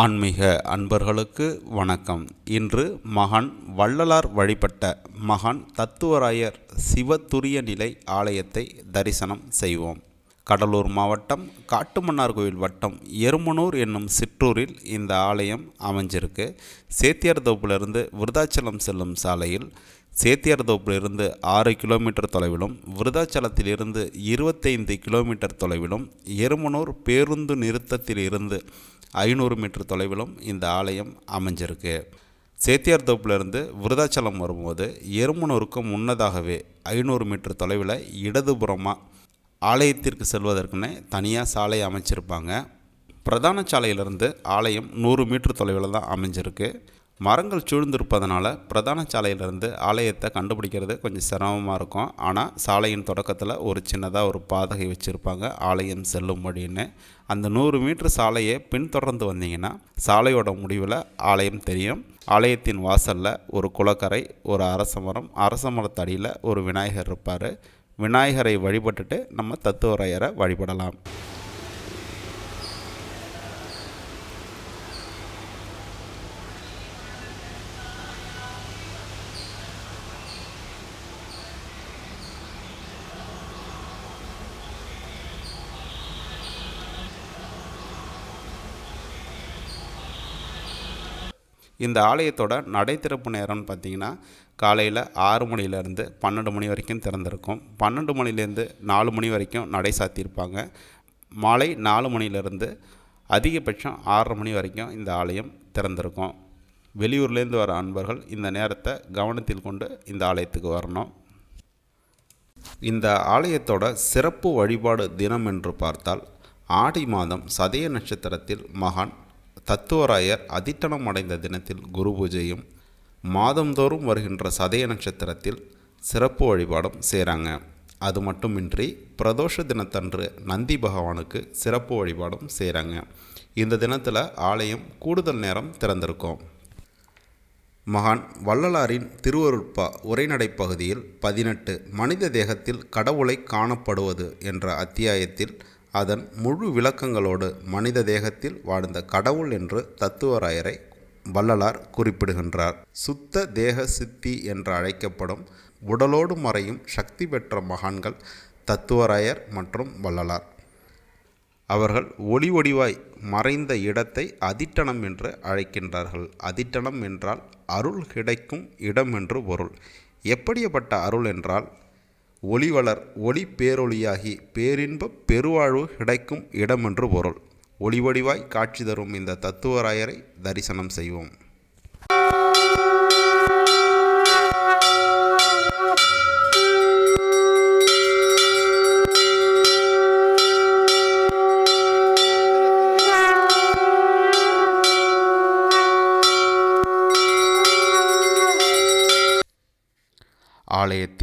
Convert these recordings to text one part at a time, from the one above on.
ஆன்மீக அன்பர்களுக்கு வணக்கம். இன்று மகான் வள்ளலார் வழிபட்ட மகான் தத்துவராயர் சிவதுரிய நிலை ஆலயத்தை தரிசனம் செய்வோம். கடலூர் மாவட்டம் காட்டுமன்னார்கோவில் வட்டம் எருமனூர் என்னும் சிற்றூரில் இந்த ஆலயம் அமைஞ்சிருக்கு. சேத்தியார் தோப்பிலிருந்து விருதாச்சலம் செல்லும் சாலையில் சேத்தியார் தோப்பிலிருந்து ஆறு கிலோமீட்டர் தொலைவிலும் விருதாச்சலத்திலிருந்து இருபத்தைந்து கிலோமீட்டர் தொலைவிலும் எருமனூர் பேருந்து நிறுத்தத்தில் இருந்து ஐநூறு மீட்டர் தொலைவிலும் இந்த ஆலயம் அமைஞ்சிருக்கு. சேத்தியார் தோப்புலேருந்து விருதாச்சலம் வரும்போது எருமனூருக்கு முன்னதாகவே ஐநூறு மீட்டர் தொலைவில் இடதுபுறமாக ஆலயத்திற்கு செல்வதற்குன்னு தனியாக சாலை அமைச்சிருப்பாங்க. பிரதான சாலையிலிருந்து ஆலயம் நூறு மீட்டர் தொலைவில் தான் அமைஞ்சிருக்கு. மரங்கள் சூழ்ந்திருப்பதனால பிரதான சாலையிலிருந்து ஆலயத்தை கண்டுபிடிக்கிறது கொஞ்சம் சிரமமாக இருக்கும். ஆனால் சாலையின் தொடக்கத்தில் ஒரு சின்னதாக ஒரு பாதகை வச்சுருப்பாங்க ஆலயம் செல்லும் அப்படின்னு அந்த நூறு மீட்டர் சாலையை பின்தொடர்ந்து வந்தீங்கன்னா சாலையோட முடிவில் ஆலயம் தெரியும். ஆலயத்தின் வாசலில் ஒரு குளக்கரை ஒரு அரச மரம் அரச மரத்தடியில் ஒரு விநாயகர் இருப்பார். விநாயகரை வழிபட்டுட்டு நம்ம தத்துவரையரை வழிபடலாம். இந்த ஆலயத்தோட நடை திறப்பு நேரம்னு பார்த்தீங்கன்னா காலையில் ஆறு மணிலேருந்து பன்னெண்டு மணி வரைக்கும் திறந்திருக்கும். பன்னெண்டு மணிலேருந்து நாலு மணி வரைக்கும் நடை சாத்தியிருப்பாங்க. மாலை நாலு மணிலேருந்து அதிகபட்சம் ஆறரை மணி வரைக்கும் இந்த ஆலயம் திறந்திருக்கும். வெளியூர்லேருந்து வர அன்பர்கள் இந்த நேரத்தை கவனத்தில் கொண்டு இந்த ஆலயத்துக்கு வரணும். இந்த ஆலயத்தோட சிறப்பு வழிபாடு தினம் என்று பார்த்தால் ஆடி மாதம் சதய நட்சத்திரத்தில் மகான் தத்துவராயர் அதிட்டனம் அடைந்த தினத்தில் குரு பூஜையும் மாதந்தோறும் வருகின்ற சதய நட்சத்திரத்தில் சிறப்பு வழிபாடும் செய்கிறாங்க அது மட்டுமின்றி பிரதோஷ தினத்தன்று நந்தி பகவானுக்கு சிறப்பு வழிபாடும் செய்கிறாங்க இந்த தினத்தில் ஆலயம் கூடுதல் நேரம் திறந்திருக்கும். மகான் வள்ளலாரின் திருவருட்பா உரைநடை பகுதியில் பதினெட்டு மனித தேகத்தில் கடவுளை காணப்படுவது என்ற அத்தியாயத்தில் அதன் முழு விளக்கங்களோடு மனித தேகத்தில் வாழ்ந்த கடவுள் என்று தத்துவராயரை வள்ளலார் குறிப்பிடுகின்றார். சுத்த தேக சித்தி என்று அழைக்கப்படும் உடலோடு மறையும் சக்தி பெற்ற மகான்கள் தத்துவராயர் மற்றும் வள்ளலார். அவர்கள் ஒளி ஒடிவாய் மறைந்த இடத்தை அதிட்டனம் என்று அழைக்கின்றார்கள். அதிட்டனம் என்றால் அருள் கிடைக்கும் இடம் என்று பொருள். எப்படியப்பட்ட அருள் என்றால் ஒளிவளர் ஒளி பேரொளியாகி பேரின்ப பெருவாழ்வு கிடைக்கும் இடமென்று பொருள். ஒளிவடிவாய் காட்சி தரும் இந்த தத்துவராயரை தரிசனம் செய்வோம்.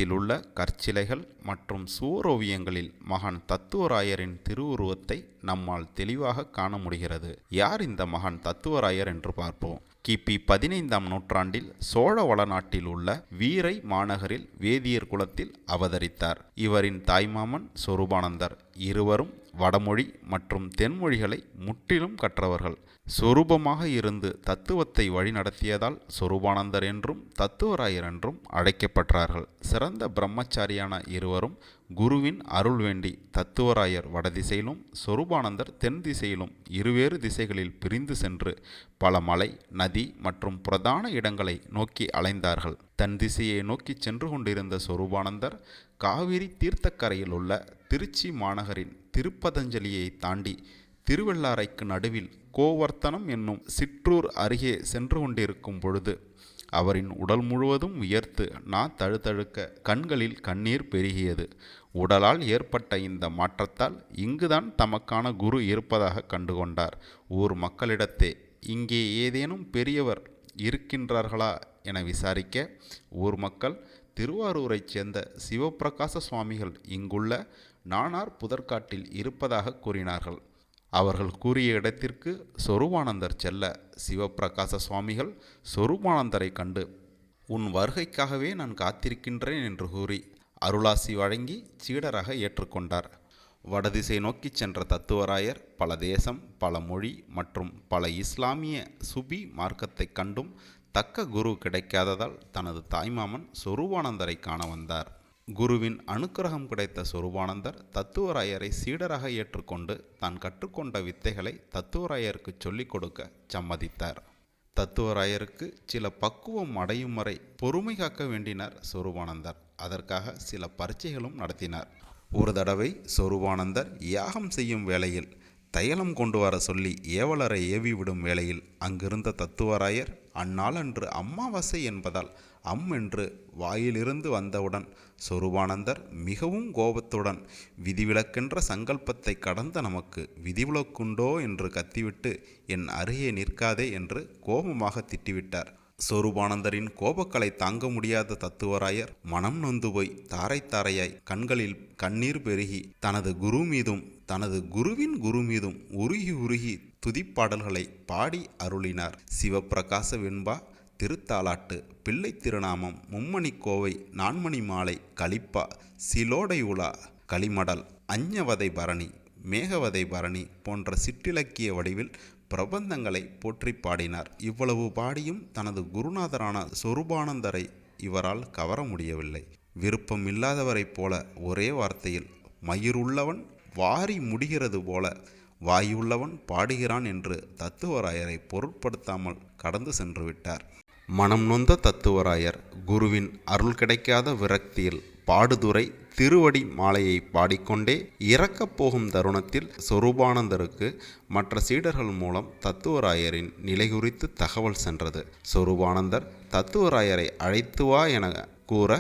உள்ள கற்சிலைகள் மற்றும் சுவரோவியங்களில் மகான் தத்துவராயரின் திருவுருவத்தை நம்மால் தெளிவாக காண முடிகிறது. யார் இந்த மகான் தத்துவராயர் என்று பார்ப்போம். கிபி பதினைந்தாம் நூற்றாண்டில் சோழ வளநாட்டில் உள்ள வீரை மாநகரில் வேதியர் குலத்தில் அவதரித்தார். இவரின் தாய்மாமன் சொரூபானந்தர். இருவரும் வடமொழி மற்றும் தென்மொழிகளை முற்றிலும் கற்றவர்கள். சொரூபமாக இருந்து தத்துவத்தை வழிநடத்தியதால் சொரூபானந்தர் என்றும் தத்துவராயர் என்றும் அழைக்கப்பட்டார்கள். சிறந்த பிரம்மச்சாரியான இருவரும் குருவின் அருள் வேண்டி தத்துவராயர் வடதிசையிலும் சொரூபானந்தர் தென் திசையிலும் இருவேறு திசைகளில் பிரிந்து சென்று பல மலை நதி மற்றும் பிரதான இடங்களை நோக்கி அலைந்தார்கள். தன் திசையை நோக்கி சென்று கொண்டிருந்த சொரூபானந்தர் காவிரி தீர்த்தக்கரையில் உள்ள திருச்சி மாநகரின் திருப்பதஞ்சலியை தாண்டி திருவெள்ளாரைக்கு நடுவில் கோவர்த்தனம் என்னும் சிற்றூர் அருகே சென்று கொண்டிருக்கும் பொழுது அவரின் உடல் முழுவதும் உயர்த்து நா தழுதழுக்க கண்களில் கண்ணீர் பெருகியது. உடலால் ஏற்பட்ட இந்த மாற்றத்தால் இங்குதான் தமக்கான குரு இருப்பதாக கண்டுகொண்டார். ஊர் மக்களிடத்தே இங்கே ஏதேனும் பெரியவர் இருக்கின்றார்களா? என விசாரிக்க ஊர் மக்கள் திருவாரூரைச் சேர்ந்த சிவப்பிரகாச சுவாமிகள் இங்குள்ள நானார் புதற்காட்டில் இருப்பதாக கூறினார்கள். அவர்கள் கூறிய இடத்திற்கு சொருபானந்தர் செல்ல சிவப்பிரகாச சுவாமிகள் சொருபானந்தரை கண்டு உன் வருகைக்காகவே நான் காத்திருக்கின்றேன் என்று கூறி அருளாசி வழங்கி சீடராக ஏற்றுக்கொண்டார். வடதிசை நோக்கிச் சென்ற தத்துவராயர் பல தேசம் பல மொழி மற்றும் பல இஸ்லாமிய சுபி மார்க்கத்தைக் கண்டும் தக்க குரு கிடைக்காததால் தனது தாய்மாமன் சொருவானந்தரை காண வந்தார். குருவின் அனுக்கிரகம் கிடைத்த சொரூபானந்தர் தத்துவராயரை சீடராக ஏற்றுக்கொண்டு தான் கற்றுக்கொண்ட வித்தைகளை தத்துவராயருக்கு சொல்லிக் கொடுக்க சம்மதித்தார். தத்துவராயருக்கு சில பக்குவம் அடையும் வரை பொறுமை காக்க வேண்டினார் சொரூபானந்தர். அதற்காக சில பரீட்சைகளும் நடத்தினார். ஒரு தடவை சொரூபானந்தர் யாகம் செய்யும் வேளையில் தைலம் கொண்டு வர சொல்லி ஏவலரை ஏவி விடும் வேளையில் அங்கிருந்த தத்துவராயர் அந்நாளன்று அம்மாவாசை என்பதால் அம் என்று வாயிலிருந்து வந்தவுடன் சொருபானந்தர் மிகவும் கோபத்துடன் விதிவிலக்கென்ற சங்கல்பத்தை கடந்த நமக்கு விதிவிலக்குண்டோ என்று கத்திவிட்டு என் அருகே நிற்காதே என்று கோபமாக திட்டிவிட்டார். சொருபானந்தரின் கோபக்கலை தாங்க முடியாத தத்துவராயர் மனம் நொந்து போய் தாரை தாரையாய் கண்களில் கண்ணீர் பெருகி தனது குரு மீதும் தனது குருவின் குரு மீதும் உருகி உருகி துதிப்பாடல்களை பாடி அருளினார். சிவப்பிரகாச வெண்பா திருத்தாலாட்டு பிள்ளை திருநாமம் மும்மணி கோவை நான்மணி மாலை கலிப்பா சிலோடை உலா களிமடல் அஞ்சவதை பரணி மேகவதை பரணி போன்ற சிற்றிலக்கிய வடிவில் பிரபந்தங்களை போற்றி பாடினார். இவ்வளவு பாடியும் தனது குருநாதரான சொரூபானந்தரை இவரால் கவர முடியவில்லை. விருப்பம் இல்லாதவரைப் போல ஒரே வார்த்தையில் மயிருள்ளவன் வாரி முடிகிறது போல வாயுள்ளவன் பாடுகிறான் என்று தத்துவராயரை பொருட்படுத்தாமல் கடந்து சென்று விட்டார். மனம் நொந்த தத்துவராயர் குருவின் அருள் கிடைக்காத விரக்தியில் பாடுதுறை திருவடி மாலையை பாடிக்கொண்டே இறக்கப் போகும் தருணத்தில் சொரூபானந்தருக்கு மற்ற சீடர்கள் மூலம் தத்துவராயரின் நிலை குறித்து தகவல் சென்றது. சொரூபானந்தர் தத்துவராயரை அழைத்து வா என கூற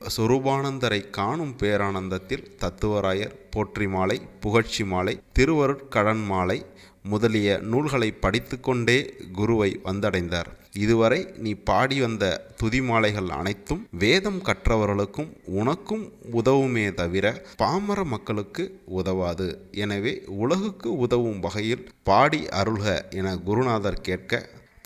சொரூபானந்தரை காணும் பேரானந்தத்தில் தத்துவராயர் போற்றி மாலை புகழ்ச்சி மாலை திருவருட்கடன் மாலை முதலிய நூல்களை படித்துக்கொண்டே குருவை வந்தடைந்தார். இதுவரை நீ பாடி வந்த துதிமாலைகள் அனைத்தும் வேதம் கற்றவர்களுக்கும் உனக்கும் உதவுமே தவிர பாமர மக்களுக்கு உதவாது. எனவே உலகுக்கு உதவும் வகையில் பாடி அருள்க என குருநாதர் கேட்க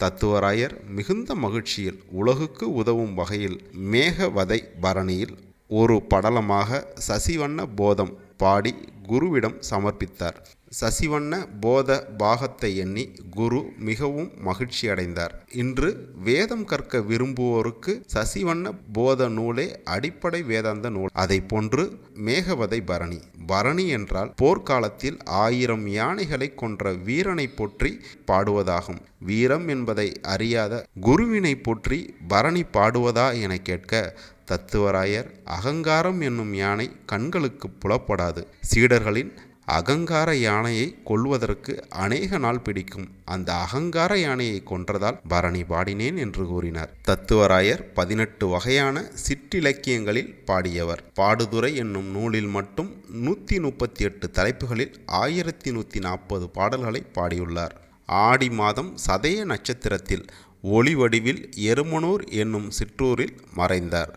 தத்துவராயர் மிகுந்த மகிழ்ச்சியில் உலகுக்கு உதவும் வகையில் மேகவதை பரணியில் ஒரு படலமாக சசிவண்ண போதம் பாடி குருவிடம் சமர்ப்பித்தார். சசிவண்ண போத பாகத்தை எண்ணி குரு மிகவும் மகிழ்ச்சி அடைந்தார். இன்று வேதம் கற்க விரும்புவோருக்கு சசிவண்ண போத நூலே அடிப்படை வேதாந்த நூல். அதை போன்று மேகவதை பரணி. பரணி என்றால் போர்க்காலத்தில் ஆயிரம் யானைகளை கொன்ற வீரனை போற்றி பாடுவதாகும். வீரம் என்பதை அறியாத குருவினை போற்றி பரணி பாடுவதா என கேட்க தத்துவராயர் அகங்காரம் என்னும் யானை கண்களுக்கு புலப்படாது. சீடர்களின் அகங்கார யானையை கொல்வதற்கு அநேக நாள் பிடிக்கும். அந்த அகங்கார யானையை கொன்றதால் பரணி பாடினேன் என்று கூறினார். தத்துவராயர் பதினெட்டு வகையான சிற்றிலக்கியங்களில் பாடியவர். பாடுதுறை என்னும் நூலில் மட்டும் நூற்றி முப்பத்தி எட்டு தலைப்புகளில் ஆயிரத்தி நூற்றி நாற்பது பாடல்களை பாடியுள்ளார். ஆடி மாதம் சதய நட்சத்திரத்தில் ஒளி வடிவில் எருமனூர் என்னும் சிற்றூரில் மறைந்தார்.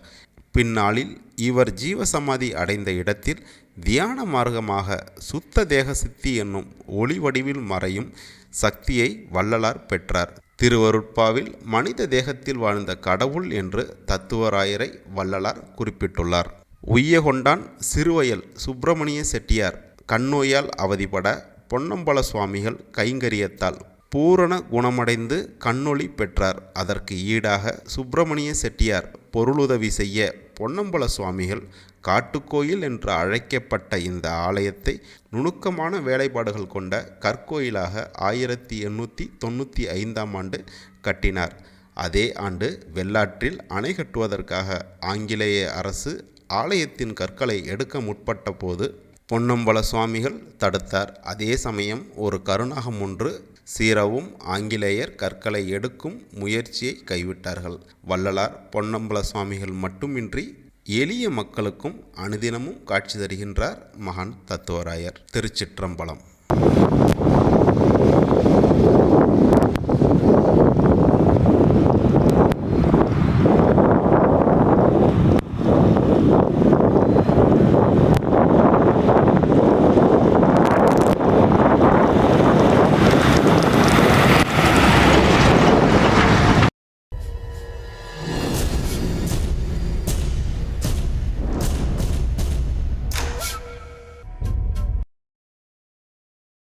பின்னாளில் இவர் ஜீவசமாதி அடைந்த இடத்தில் தியான மார்க்கமாக சுத்த தேக சித்தி என்னும் ஒளி வடிவில் மறையும் சக்தியை வள்ளலார் பெற்றார். திருவருட்பாவில் மனித தேகத்தில் வாழ்ந்த கடவுள் என்று தத்துவராயரை வள்ளலார் குறிப்பிட்டுள்ளார். உய்யகொண்டான் சிறுவயல் சுப்பிரமணிய செட்டியார் கண்ணோயால் அவதிப்பட பொன்னம்பல சுவாமிகள் கைங்கரியத்தால் பூரண குணமடைந்து கண்ணொளி பெற்றார். அதற்கு ஈடாக சுப்பிரமணிய செட்டியார் பொருளுதவி செய்ய பொன்னம்பல சுவாமிகள் காட்டுக்கோயில் என்று அழைக்கப்பட்ட இந்த ஆலயத்தை நுணுக்கமான வேலைப்பாடுகள் கொண்ட கற்கோயிலாக ஆயிரத்தி எண்ணூற்றி தொண்ணூற்றி ஐந்தாம் ஆண்டு கட்டினார். அதே ஆண்டு வெள்ளாற்றில் அணை கட்டுவதற்காக ஆங்கிலேய அரசு ஆலயத்தின் கற்களை எடுக்க முற்பட்ட போது பொன்னம்பல சுவாமிகள் தடுத்தார். அதே சமயம் ஒரு கருணாகம் ஒன்று சீரவும் ஆங்கிலேயர் கற்களை எடுக்கும் முயற்சியை கைவிட்டார்கள். வள்ளலார் பொன்னம்பல சுவாமிகள் மட்டுமின்றி எளிய மக்களுக்கும் அனுதினமும் காட்சி தருகின்றார் மகான் தத்துவராயர் திருச்சிற்றம்பலம்.